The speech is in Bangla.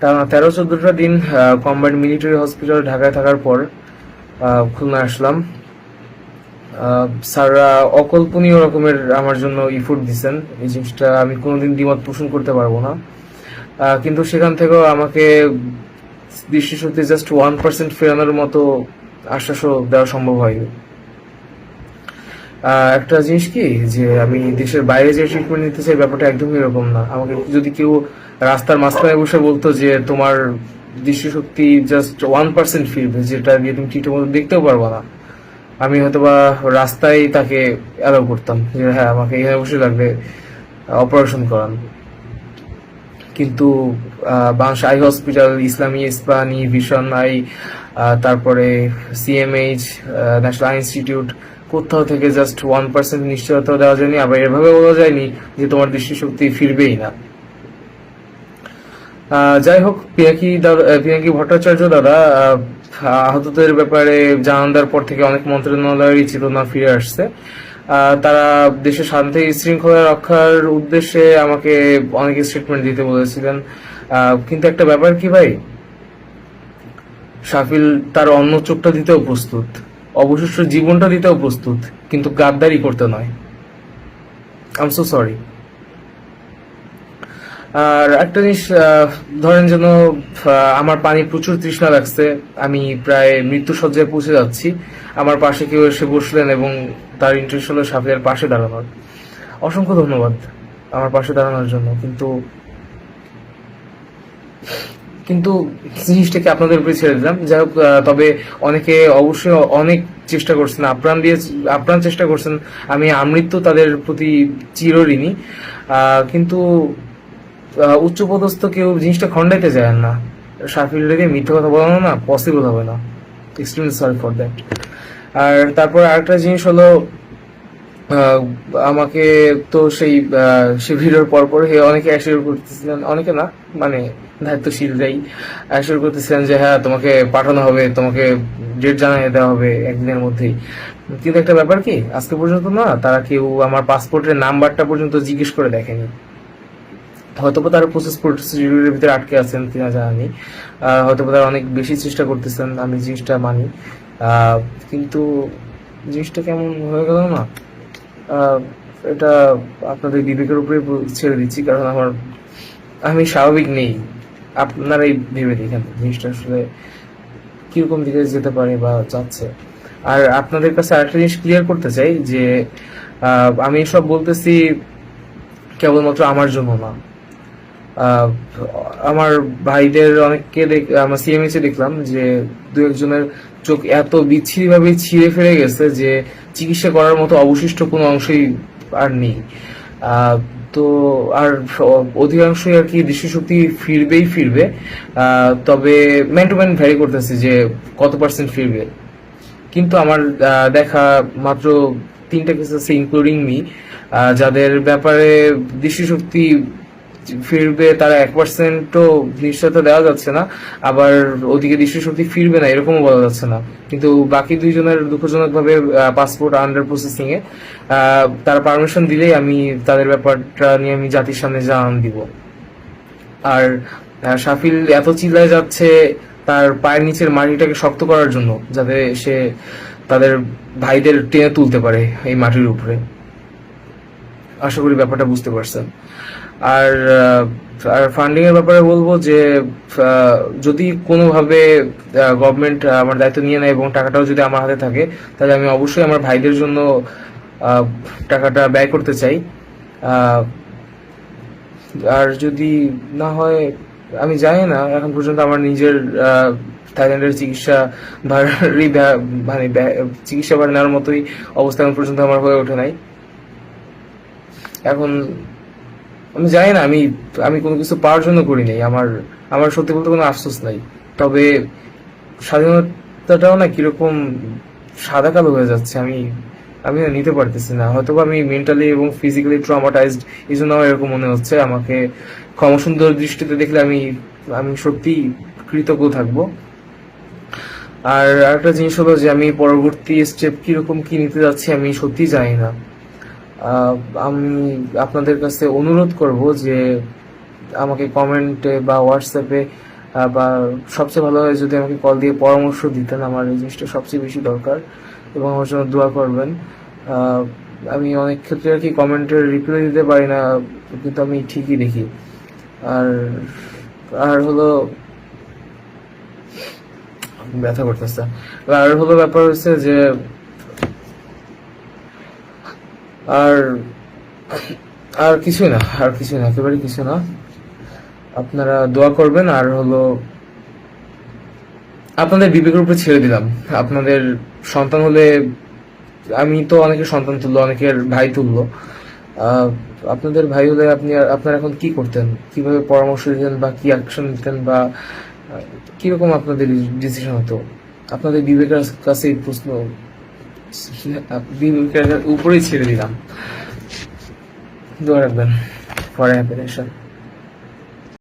তা তেরো চোদ্দটা দিন কম্বাইন্ড মিলিটারি হসপিটাল ঢাকায় থাকার পর খুলনা আসলাম। স্যাররা অকল্পনীয় রকমের আমার জন্য ইফোর্ট দিছেন। এই জিনিসটা আমি কোনোদিন দ্বিমত পোষণ করতে পারব না। কিন্তু সেখান থেকেও আমাকে দৃষ্টিশক্তি জাস্ট ওয়ান পার্সেন্ট ফেরানোর মতো আশ্বাসও দেওয়া সম্ভব হয়নি। একটা জিনিস কি, যে আমি দেশের বাইরে যে ট্রিটমেন্ট নিতে চাই, ব্যাপারটা একদমই এরকম না। আমাকে যদি কেউ রাস্তার মাঝখানে বসে বলতো যে তোমার দৃষ্টিশক্তি জাস্ট ওয়ান পার্সেন্ট ফিরবে যেটা দিয়ে তুমি ঠিক মতো দেখতেও পারব না। আমি হয়তো বা রাস্তায় তাকে অ্যালাউ করতাম, যে হ্যাঁ আমাকে এখানে বসে লাগবে অপারেশন করান। কিন্তু Bangladesh eye hospital Islami Ispahani, vision eye তারপরে সিএমএইচ ন্যাশনাল ইনস্টিটিউট কোথাও থেকে জাস্ট ওয়ান পার্সেন্ট নিশ্চয়তা দেওয়া যায়নি আবার এভাবে বলা যায়নি যে তোমার দৃষ্টিশক্তি ফিরবেই না। যাই হোক আহ, পিনাকি ভট্টাচার্য দাদা আহতদের ব্যাপারে জানান দেওয়ার পর থেকে অনেক মন্ত্রণালয়েরই চেতনা ফিরে আসছে। তারা দেশের শান্তি শৃঙ্খলা রক্ষার উদ্দেশ্যে আমাকে অনেক স্টেটমেন্ট দিতে বলেছিলেন। কিন্তু একটা ব্যাপার কি ভাই? শাফিল তার অন্য চোখটা দিতেও প্রস্তুত। অবশিষ্ট জীবনটা দিতেও প্রস্তুত, কিন্তু গাদ্দারি করতে নয়। আম সো সরি আর একটা জিনিস ধরেন যেন আমার পানি প্রচুর তৃষ্ণা লাগছে, আমি প্রায় মৃত্যু সজ্জায় পৌঁছে যাচ্ছি। আমার পাশে কেউ এসে বসলেন এবং তার ইন্টারেস্ট হলো সাফিয়ার পাশে দাঁড়ানোর। অসংখ্য ধন্যবাদ আমার পাশে দাঁড়ানোর জন্য, কিন্তু কিন্তু জিনিসটাকে আপনাদের উপরে ছেড়ে দিলাম। যাই হোক তবে অনেকে অবশ্যই অনেক চেষ্টা করছেন, আপ্রাণ দিয়ে আপ্রাণ চেষ্টা করছেন। আমি আমৃত্যু তাদের প্রতি চিরঋণী। কিন্তু উচ্চপদস্থ কেউ জিনিসটা খণ্ডাইতে যায় না। রেখে মিথ্যে কথা বলানো না পসিবল হবে না। এক্সট্রিমলি সরি ফর দ্যাট আর তারপর আরেকটা জিনিস হলো আমাকে তো সেই সে ভিডিওর পর পর হে অনেকে অ্যাসিওর করতেছিলেন, অনেকে না মানে দায়িত্বশীলরাই অ্যাসিওর করতেছিলেন যে হ্যাঁ তোমাকে পাঠানো হবে, তোমাকে ডেট জানিয়ে দেওয়া হবে একদিনের মধ্যেই। কিন্তু একটা ব্যাপার কি, আজকে পর্যন্ত না তারা কেউ আমার পাসপোর্টের নাম্বারটা পর্যন্ত জিজ্ঞেস করে দেখেনি। হয়তো তারা প্রসেস প্রসিডিউরের ভিতরে আটকে আছেন কিনা জানি। হয়তো তারা অনেক বেশি চেষ্টা করতেছেন, আমি জিনিসটা মানি। কিন্তু জিনিসটা কেমন হয়ে গেল না এটা আপনাদের বিবেকের উপরে ছেড়ে দিচ্ছি। কারণ আমার আমি স্বাভাবিক নেই। আপনারাই ভেবে দেখেন, জিনিসটা আসলে কীরকম দিকে যেতে পারে বা যাচ্ছে। আর আপনাদের কাছে আরেকটা জিনিস ক্লিয়ার করতে চাই, যে আমি সব বলতেছি কেবলমাত্র আমার জন্য না। আমার ভাইদের অনেককে আমার সিএমএস এ দেখলাম যে, দু একজনের চোখ এত বিচ্ছিরি ভাবে ছিঁড়ে ফেলে গেছে যে, চিকিৎসা করার মতো অবশিষ্ট কোনো অংশই আর নেই। তো আর অধিকাংশই আর কি দৃষ্টিশক্তি ফিরবেই ফিরবে। তবে ম্যান টু ম্যান ভ্যারি করতেছে যে কত পার্সেন্ট ফিরবে। কিন্তু আমার দেখা মাত্র তিনটা কেস আছে ইনক্লুডিং মি যাদের ব্যাপারে দৃষ্টিশক্তি ফিরবে, তারা এক পার্সেন্টও নিশ্চয়তা দেওয়া যাচ্ছে না, আবার ওদিকে দৃষ্টিশক্তি ফিরবে না, এরকমও বলা যাচ্ছে না। কিন্তু বাকি দুইজনের দুঃখজনক ভাবে পাসপোর্ট আন্ডার প্রসেসিং এ তারা পারমিশন দিলেই আমি তাদের ব্যাপারটা নিয়ে আমি জাতির সামনে জানান দিব। আর শাফিল এত চিল্লায় যাচ্ছে তার পায়ের নিচের মাটিটাকে শক্ত করার জন্য, যাতে সে তাদের ভাইদের টেনে তুলতে পারে এই মাটির উপরে। আশা করি ব্যাপারটা বুঝতে পারছেন। আর আর ফান্ডিং এর ব্যাপারে বলব যে যদি কোনোভাবে গভর্নমেন্ট আমার দায়িত্ব নিয়ে নেয় এবং টাকাটাও যদি আমার হাতে থাকে, তাহলে আমি অবশ্যই আমার ভাইদের জন্য টাকাটা ব্যয় করতে চাই। আর যদি না হয়, আমি জানি না, এখন পর্যন্ত আমার নিজের থাইল্যান্ডের চিকিৎসা ভাড়ারই মানে চিকিৎসা ভাড়া নেওয়ার মতোই অবস্থা এখন পর্যন্ত আমার হয়ে ওঠে নাই। এখন আমি জানি না, আমি আমি কোনো কিছু পাওয়ার জন্য করি নাই। আমার আমার সত্যি বলতে কোনো আফসোস নাই। তবে স্বাধীনতাটাও না কীরকম সাদা কালো হয়ে যাচ্ছে, আমি আমি নিতে পারতেছি না। হয়তো আমি মেন্টালি এবং ফিজিক্যালি ট্রমাটাইজড এই জন্য আমার এরকম মনে হচ্ছে। আমাকে ক্ষমসুন্দর দৃষ্টিতে দেখলে আমি আমি সত্যি কৃতজ্ঞ থাকব। আর আরেকটা জিনিস হলো যে আমি পরবর্তী স্টেপ কীরকম কি নিতে যাচ্ছি আমি সত্যি জানি না। আমি আপনাদের কাছে অনুরোধ করব যে আমাকে কমেন্টে বা হোয়াটসঅ্যাপে বা সবচেয়ে ভালো হয় যদি আমাকে কল দিয়ে পরামর্শ দিতেন, আমার এই জিনিসটা সবচেয়ে বেশি দরকার এবং আমার জন্য দোয়া করবেন। আমি অনেক ক্ষেত্রে আর কি কমেন্টের রিপ্লাই দিতে পারি না, কিন্তু আমি ঠিকই দেখি। আর আর হলো, ব্যথা করতেছে। আর হলো ব্যাপার হচ্ছে যে আর আর কিছু না, আর কিছু না, একেবারে কিছু না। আপনারা দোয়া করবেন, আর হলো আপনাদের বিবেকের উপরে ছেড়ে দিলাম। আপনাদের সন্তান হলে, আমি তো অনেকের সন্তান তুললো, অনেকের ভাই তুললো। আপনাদের ভাই হলে আপনি, আপনারা এখন কি করতেন? কীভাবে পরামর্শ দিতেন বা কি অ্যাকশন নিতেন বা কীরকম আপনাদের ডিসিশন হতো? আপনাদের বিবেকের কাছে প্রশ্ন। উপরেই ছেড়ে দিলাম। দোয়া রাখবেন। ফর